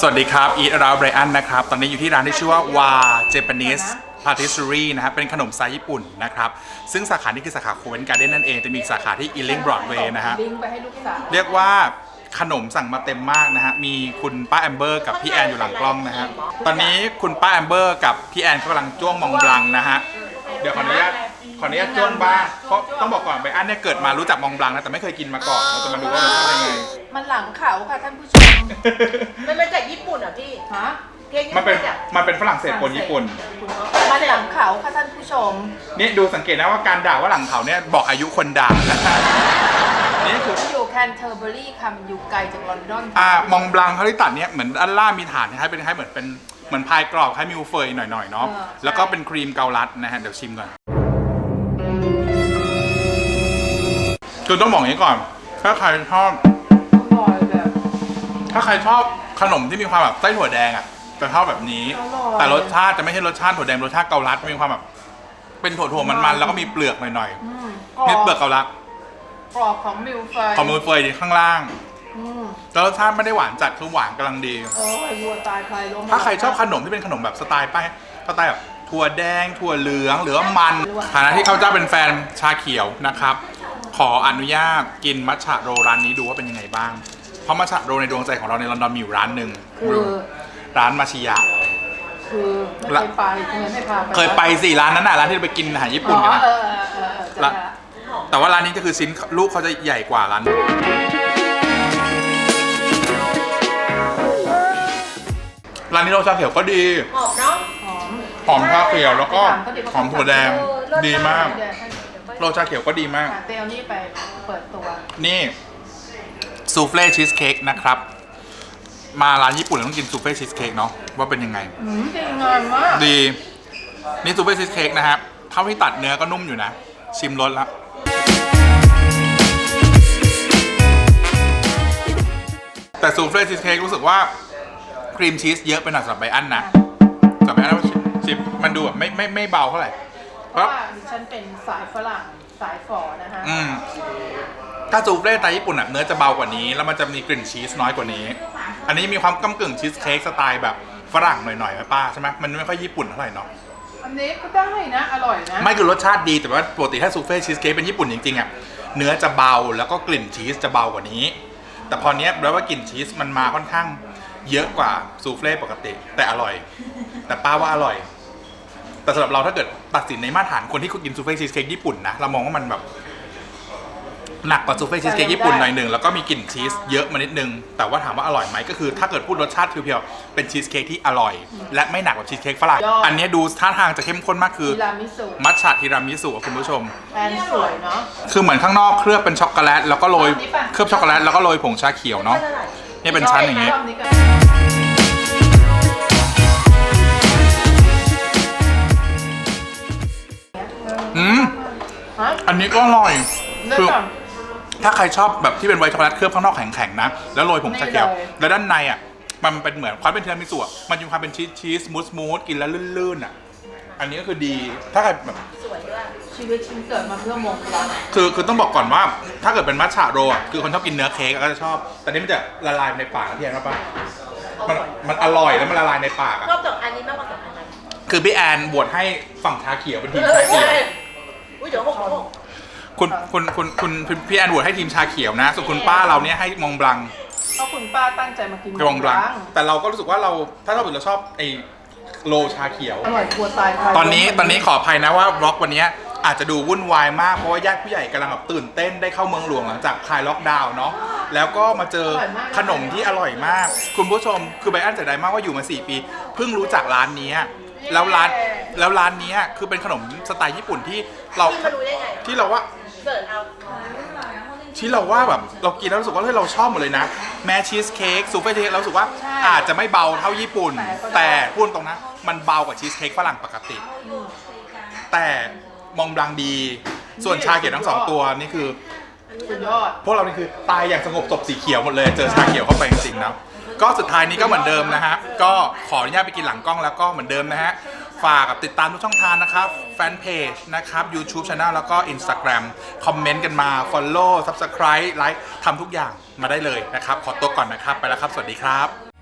สวัสดีครับอีทราไบรอันนะครับ ตอนนี้อยู่ที่ร้านที่ชื่อว่าวาเจแปนิสพาติสซ r รีนะครับเป็นขนมสไตล์ญี่ปุ่นนะครับ ซึ่งสาขานี้คือสาขาโคเวนการ์เด้นนั่นเอง จะมีอีกสาขาที่อีลิงบรอดเวย์นะฮะ ลิงก์ไปให้ลูกสาวเรียกว่าขนมสั่งมาเต็มมากนะฮะ มีคุณป้าแอมเบอร์กับพี่แอนอยู่หลังกล้องนะฮะ ตอนนี้คุณป้าแอมเบอร์กับพี่แอนกำลังจ้วงมองบลังนะฮะ เดี๋ยวขออนุญาต ออนุญาตจ้วงบ้างเพราะต้องบอกก่อนไบรอันเนี่ยเกิดมารู้จักมองบลังนะแต่ไม่เคยกินมาก่อนเราจะมาดูว่ารสชาติเป็นไง มันหลังเขาค่ะท่านผู้ชม มันมาจากญี่ปุ่นเหรอะพี่ฮะเค้กมันเป็นจากมันเป็นฝรั่งเศสปนญี่ปุ่น มันหลังเขาค่ะท่านผู้ชมนี่ดูสังเกตนะว่าการด่าว่าหลังเขาเนี่ยบอกอายุคนด่า นี่คืออยู่แคนเทอร์เบอรี่คำอยู่ไกลจากลอนดอนอ่ามองบลังเขาที่ตัดเนี่ยเหมือนด้านล่างมีฐานคล้ายๆเป็นคล้ายเหมือนเป็นเหมือนพายกรอบคล้ายมิลเฟยหน่อยๆเนาะแล้วก็เป็นครีมเกาลัดนะฮะเดี๋ยวชิมก่อน คือต้องบอกอย่างนี้ก่อน ถ้าใครชอบ อร่อยแบบ ถ้าใครชอบขนมที่มีความแบบไส้ถั่วแดงอะจะชอบแบบนี้ อร่อย แต่รสชาติจะไม่ใช่รสชาติถั่วแดงรสชาติเกาลัดมีความแบบ เป็นถั่วถั่วๆมันๆแล้วก็มีเปลือกหน่อยอืมๆนี่เปลือกเกาลัดกรอบของมิลเฟยของมิลเฟยอยู่ข้างล่างอืมแล้วรสชาติไม่ได้หวานจัดคือหวานกำลังดี โอ้ยวัวตายใครล้มถ้าใครชอบขนมที่เป็นขนมแบบสไตล์ป้ายสไตล์แบบถั่วแดง ถั่วเหลืองหรือว่ามันฐานะที่เขาเจ้าเป็นแฟนชาเขียวนะครับ ขออนุญาตกินมัทฉะโรร้านนี้ดูว่าเป็นยังไงบ้าง เพราะมัทฉะโรในดวงใจของเราในลอนดอนมีอยู่ร้านหนึ่งคือ ร้านมาชิยะ คือไม่เคยไปเคยไม่พาไปเคยไปสี่ร้านนั้นน่ะร้านที่เราไปกินอาหารญี่อ๋ปุ่นอกันนะเออเออเออเออจำได้ละแต่ว่าร้านนี้ก็คือชิ้นลูกเขาจะใหญ่กว่าร้านร้านนี้โรชาเขียวก็ดี หอมเนาะหอมหอมชาเขียวแล้วก็หอมถั่วแดงดีมากเดี๋ยวให้ โรชาเขียวก็ดีมาก หาเตลนี่ไปเปิดตัว นี่ซูเฟ่ชีสเค้กนะครับ มาร้านญี่ปุ่นเราต้องกินซูเฟ่ชีสเค้กเนาะว่าเป็นยังไงอืมดีงามมากดี นี่ซูเฟ่ชีสเค้กนะครับเท่าที่ตัดเนื้อก็นุ่มอยู่นะ ชิมรสละแต่ซูเฟ่ชีสเค้กรู้สึกว่าครีมชีสเยอะไปหน่อยสำหรับไบอันนะสำหรับไบอันแล้วชิมมันดูแบบไม่ไม่ไม่เบาเท่าไหร่เพ ราะว่าดิฉันเป็นสายฝรั่งสายฝอนะคะอืมถ้าซูเฟ่สไตล์ญี่ปุ่นอะเนื้อจะเบากว่านี้ แล้วมันจะมีกลิ่นชีสน้อยกว่านี้ อันนี้มีความก้ากึ่งชีสเค้กสไตล์แบบฝรั่งหน่อยๆไหมป้าใช่ไหมมันไม่ค่อยญี่ปุ่นเท่าไหร่เนาะอันนี้ก็ได้นะ อร่อยนะ ไม่คือรสชาติดีแต่ว่าปกติถ้าซูเฟ่ชีสเค้กเป็นญี่ปุ่นจริงๆอะเนื้อจะเบาแล้วก็กลิ่นชีสจะเบากว่านี้ แต่พอเนี้ยแปลว่ากลิ่นชีสมันมาค่อนข้างเยอะกว่าซูเฟ่ปกติ แต่อร่อย แต่ป้าว่าอร่อย แต่สำหรับเราถ้าเกิดตัดสินในมาตรฐานคนที่กินซูเฟ่ชีสเค้กญี่ปุ่นนะเรามองว่ามันแบบ หนักกว่าซูเฟ่ชีสเค้กญี่ปุ่นหน่อยหนึ่งแล้วก็มีกลิ่นชีสเยอะมานิดนึง แต่ว่าถามว่าอร่อยไหมก็คือ ถ้าเกิดพูดรสชาติเพียวๆเป็นชีสเค้กที่อร่อย และไม่หนักกว่าชีสเค้กฝรั่งยอด อันเนี้ยดูท่าทางจะเข้มข้นมากคือ ทีรามิสุมัทฉะทีรามิสุอะคุณผู้ชม แอนสวยเนาะ คือเหมือนข้างนอกเคลือบเป็นช็อกโกแลตแล้วก็โรยชอบนี้ปะเคลือบช็อกโกแลตแล้วก็โรยผงชาเขียวเนาะนี่เป็นชั้นอย่างงี้งี้รอบนี้ อันนี้ก็อร่อยเลือกคือก่อนถ้าใครชอบแบบที่เป็นไวท์ช็อกโกแลตเคลือบข้างนอกแข็งๆนะ แล้วโรยผงชาเขียวนี่เลย แล้วด้านในอะ มันเป็นเหมือนความเป็นทีรามิสุอะมันมีความเป็นชีสชีสมูสมูสกินแล้วลื่นๆอะ อันนี้ก็คือดีถ้าใครแบบสวยด้วยชีวิตฉันเกิดมาเพื่อมงคลคือคือต้องบอกก่อนว่าถ้าเกิดเป็นมัทฉะโรอะคือคนชอบกินเนื้อเค้กก็จะชอบ แต่นี่มันจะละลายในปากนะพี่แอนครับปะมันมันอร่อยแล้วมันละลายในปากอะ ชอบสองอันนี้มากกว่าสองอันนั้น คือพี่แอนบวชให้ฝั่งชาเขียวเป็นทีมเออชาเขียวอุ้ ยเดี๋ยวหกหกคุณคุณคุณคุณคุณพี่แอนบวชให้ทีมชาเขียวนะส่วนคุณป้าเราเนี่ยให้มองบลังเพราะคุณป้าตั้งใจมากินมองบลัง แต่เราก็รู้สึกว่าเราถ้าเราเราชอบไอ้โลชาเขียว อร่อยกลัวตายใครตอนนี้ตอนนี้ขออภัยนะว่าบล็อกวันนี้อาจจะดูวุ่นวายมากเพราะว่าญาติผู้ใหญ่กำลังแบบตื่นเต้นได้เข้าเมืองหลวงหลังจากคลายล็อกดาวน์เนาะแล้วก็มาเจอขนมที่อร่อยมาก คุณผู้ชมคือไบอันเสียดายมากว่าอยู่มา 4 ปี เพิ่งรู้จักร้านนี้แล้วร้าน แล้วร้านนี้คือเป็นขนมสไตล์ญี่ปุ่นที่เราพี่มารู้ได้ไงที่เราว่า เสิร์ชเอาที่เราว่าแบบเรากินแล้วรู้สึกว่าเฮ้ยเราชอบหมดเลยนะ แม้ชีสเค้กซูเฟ่เค้กเรารู้สึกว่าอาจจะไม่เบาเท่าญี่ปุ่น แต่พูดตรงนะ มันเบากว่าชีสเค้กฝรั่งปกติ แต่มองบลังดี ส่วนชาเขียวทั้งสองตัวนี่คือ สุดยอด พวกเรานี่คือตายอย่างสงบศพสีเขียวหมดเลย เจอชาเขียวเข้าไปจริงๆนะก็สุดท้ายนี้ก็เหมือนเดิมนะฮะก็ขออนุญาตไปกินหลังกล้องแล้วก็เหมือนเดิมนะฮะ ฝากกับติดตามทุกช่องทางนะครับแฟนเพจนะครับ YouTube Channel แล้วก็ Instagram คอมเมนต์กันมา Follow Subscribe ไลค์ทำทุกอย่างมาได้เลยนะครับ ขอตัวก่อนนะครับ ไปแล้วครับ สวัสดีครับ